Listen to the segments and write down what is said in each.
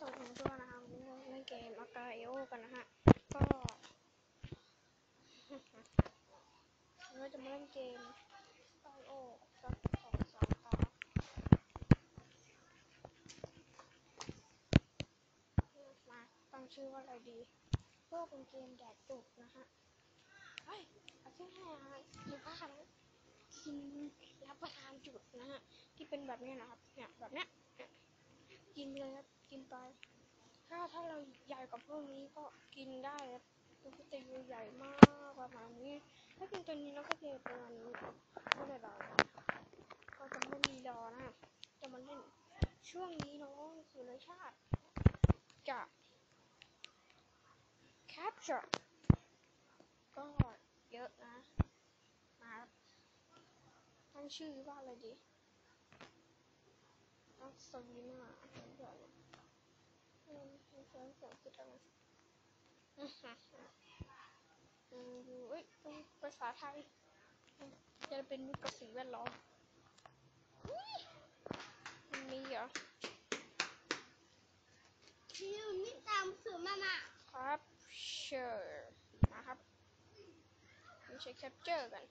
สองของตัวนะคะวันนี้เล่นเกมอากาเอโอกันนะฮะ ก็เราจะมาเล่นเกมอากาเอโอสักสองสามตามาตั้งชื่อว่าอะไรดีก็เป็นเกมแดดจุกนะฮะ เฮ้ยเอาชื่อให้อาหารอยู่ภาคนะกินรับประทานจุดนะฮะ ที่เป็นแบบนี้นะครับ เนี่ยแบบเนี้ยกินเลยครับ กินไป ถ้าถ้าเราใหญ่กว่าพวกนี้ก็กินได้ตัวก็จะใหญ่มากประมาณนี้ ถ้ากินตัวนี้เราก็จะประมาณนี้ไม่ได้เราก็จะไม่รีรอนะจะมาเล่นช่วงนี้น้องสุรชาติจะ capture ก็เยอะนะมาตั้งชื่อว่าอะไรดีตั้งสวีนาเดี๋ยวนะอืมเสียงสียงคิดอะไรอืมอืมเอ้ยต้องภาษาไทย จะเป็นมิตรกับสิ่งแวดล้อมมันมีเหรอคิวนี่ตามสื่อมามาครับเชิญนะครับไม่ใช่ capture กัน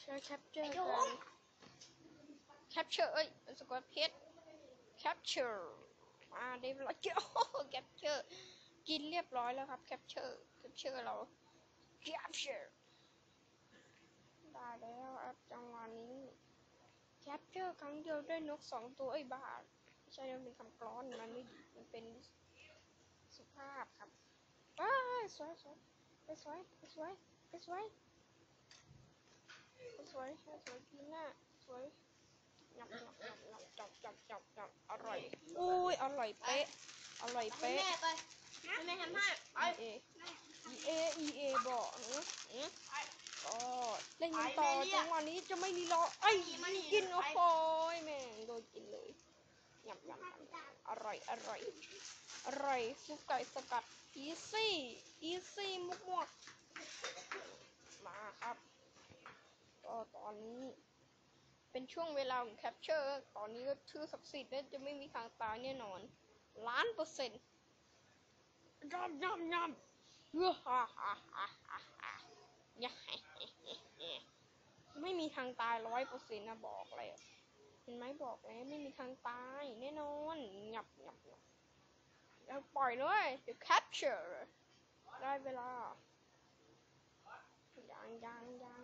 ใช้ capture กัน capture เอ้ยสะกดเพชร capture มาได้เวลาโอ้ capture กินเรียบร้อยแล้วครับ capture capture เรา capture ได้แล้วครับจังหวะนี้ capture ครั้งเดียวได้นกสองตัวไอ้บ้าไม่ใช่มันเป็นคำกลอนมันไม่ดีมันเป็นสุภาพครับอ้ายสวยสวยไปสวยไปสวยไปสวยไปสวยไปสวยกินหน้าสวยงับงับงับงับจับจับจับจับอร่อยอุ้ยอ ร่อยเป๊ะ อร่อยให้เป๊ะ แม่ไปให้แม่ทำให้ไปเอเอเอเอบอกเออเออก็เล่นกันต่อจังหวะนี้จะไม่รีรอไอ้ยกินโอ้โหแม่งโดนกินเลยยำยำยำยำอร่อยอร่อยอร่อยซุปไก่สกัดอีซี่อีซี่มุกมวกมาครับก็ตอนนี้ เป็นช่วงเวลาของแคปเจอร์ตอนนี้ก็ชื่อศักดิ์สิทธิ์และจะไม่มีทางตายแน่นอน ล้านเปอร์เซ็นต์ยำยำยำเฮ้อฮ่าฮ่าฮ่าฮ่าฮ่าเนี่ยไม่มีทางตายร้อยเปอร์เซ็นต์นะบอกเลยเห็นไหมบอกแล้วไม่มีทางตายแน่นอนหยับหยับหยับแล้วปล่อยเลยเดี๋ยว capture ได้เวลายังยังยัง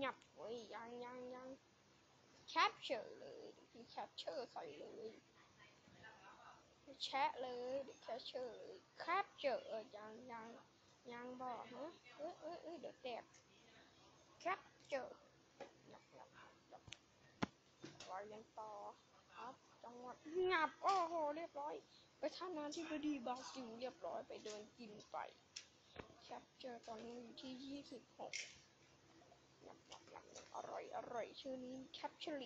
หยับเว้ยยังยังยัง capture เลยพี่ capture ใส่เลยแชะเลยเดี๋ยว capture เลย capture เออยังยังยังบอกฮะเอ้ยเอ้ยเอ้ยเดี๋ยวแตก capture หยับหยับหยับรอยยังต่อครับจังหวัดหยับโอ้โหเรียบร้อย ไปท่าน้ำที่บดีบราซิลเรียบร้อยไปเดินกินไป capture ตอนนี้อยู่ที่ยี่สิบหก อร่อย อร่อยชื่อนี้ capture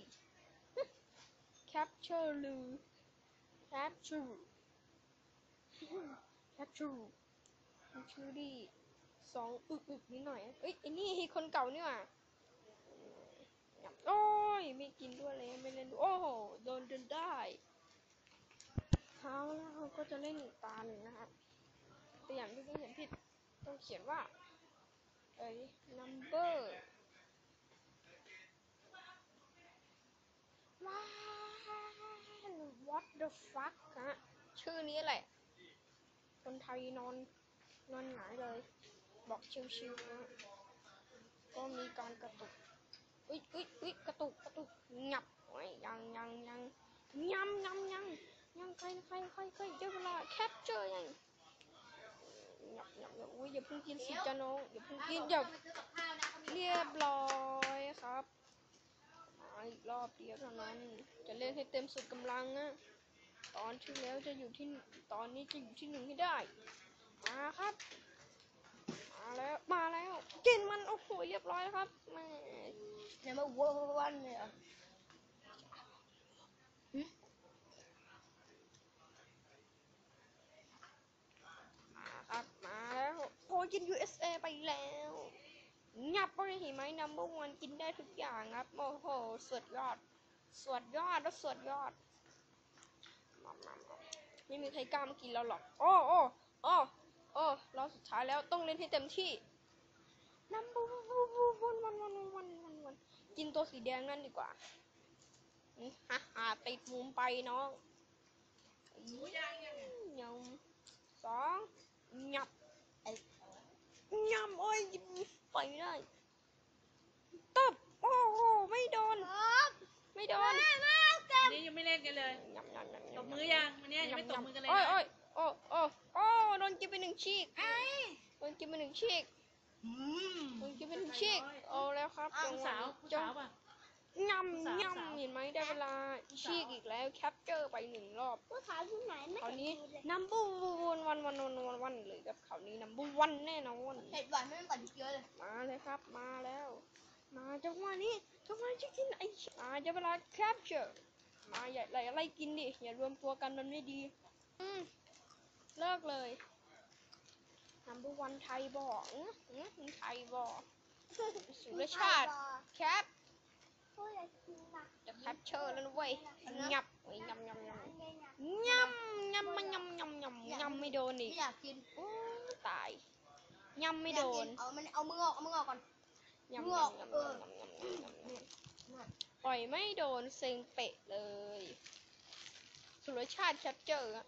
capture ลือ capture capture มันชื่อดีสองอึกอึกนิดหน่อยเอ้ยไอ้นี่คนเก่านี่ว่าหยับโอ้ยไม่กินด้วยเลยไม่เล่นด้วยโอ้โหโดนจนได้เอาแล้วเราก็จะเล่นตาหนึ่งนะครับแต่อย่างที่เขียนผิดต้องเขียนว่าเอ้ย number ว้าว what the fuck ฮะชื่อนี้แหละ คนไทยนอน นอนหงายเลย บอกชิวๆนะก็มีการกระตุกอุ้ยอุ้ยอุ้ยกระตุกกระตุกงับโอ้ยยังยังยังยำยำยังยังใครใครใครใครได้เวลาแคปเจอร์ยังงับงับงับอุ้ยอย่าเพิ่งกินสิจ้าน้องอย่าเพิ่งกินอย่าไปซื้อกับข้าวนะเขามีเรียบร้อยครับมาอีกรอบเดียวเท่านั้น จะเล่นให้เต็มสุดกำลังนะ ตอนที่แล้วจะอยู่ที่ตอนนี้จะอยู่ที่หนึ่งให้ได้ มาครับ มาแล้วมาแล้วกินมันโอ้โหเรียบร้อยครับแม่เนี่ยมาวอร์วันเลยเหรอมาครับมาแล้วโอ้กิน USA ไปแล้วงับไปเห็นไหมนัมเบอร์วันกินได้ทุกอย่างครับโอ้โหสุดยอดสวดยอดแล้วสวดยอด ไม่มีใครกล้ามากินเราหรอกโอ้โอ้โอ้โอ้เราสุดท้ายแล้วต้องเล่นให้เต็มที่นัมเบอร์วันวันวันวันวันวันวันกินตัวสีแดงนั่นดีกว่าอืมฮ่าฮ่าติดมุมไปน้องยำสองงับไอ้ยำโอ้ยปล่อยไม่ได้ตบโอ้โหไม่โดนครับไม่โดนแม่มาเก็บนี่ยังไม่เล่นกันเลยยำยำยำยำต บมือยังวันนี้ยังไม่ตบมือกันเลยโอ้ยนะโอ้ยโอ้โอ้โอ้โดนกินไปหนึ่งชีกไอ้โดนกินไปหนึ่งชีกอืมโดนกินไปหนึ่งชีกเอาแล้วครับผู้สาวผู้จังสาวป่ะยผู้สาวำสาวยำเห็นไหมได้เวลาชีกอีกแล้วแคปเจอร์ไปหนึ่งรอบผู้สาวที่ไหนไม่คราวเห็นนี้ดูเลยนัมเบอร์วันวันวันวันวันวันเลยครับคราวนี้นัมเบอร์วันแน่นอนเห็ดหวานไม่ต้องตัดเยอะเลยมาเลยครับ มาแล้ว มาจังหวะนี้จังหวะจะกินไอ้มาจะเวลาแคปเจอร์ มาอย่าไล่ไล่กินดิ อย่ารวมตัวกันมันไม่ดี อืมเลิกเลยนัมเบอร์วันไทยบอกอื้ออื้อมึงไทยบอกสุรชาติแคปผู้ใหญ่กินนะจะแคปเชอร์แล้วนะเว้ยงับเว้ยยำยำยำไงนะยำยำมันยำยำยำยำไม่โดนอีกไม่อยากกินโอ้ตายยำไม่โดนเอามันเอามือออกเอามือออกก่อนยำงอกยำยำเออ ยำยำยำยำยำปล่อยไม่โดนเซ็งเปะเลย สุรชาติแคปเจอร์อะ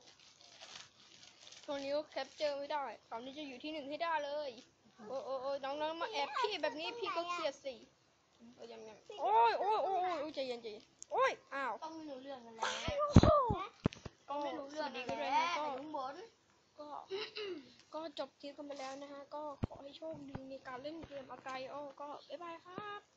ตัวนี้ก็แคปเจอร์ไม่ได้คราวนี้จะอยู่ที่หนึ่งให้ได้เลย โอ้โอ้โอ้น้องๆมาแอบพี่แบบนี้พี่ก็เครียดสิโอ้ยยังยังโอ้ยโอ้ยโอ้ยโอ้ยใจเย็นใจเย็นโอ้ยอ้าวต้องไม่รู้เรื่องกันแล้วก็ไม่รู้สเรื่องวัสดีกักันนแล้ด้วยวนะก็ลุงบนก็ก็จบคลิปกันไปแล้วนะฮะ ก็ขอให้โชคดีในการเล่นเกมอาไกโอ้ก็บ๊ายบายครับ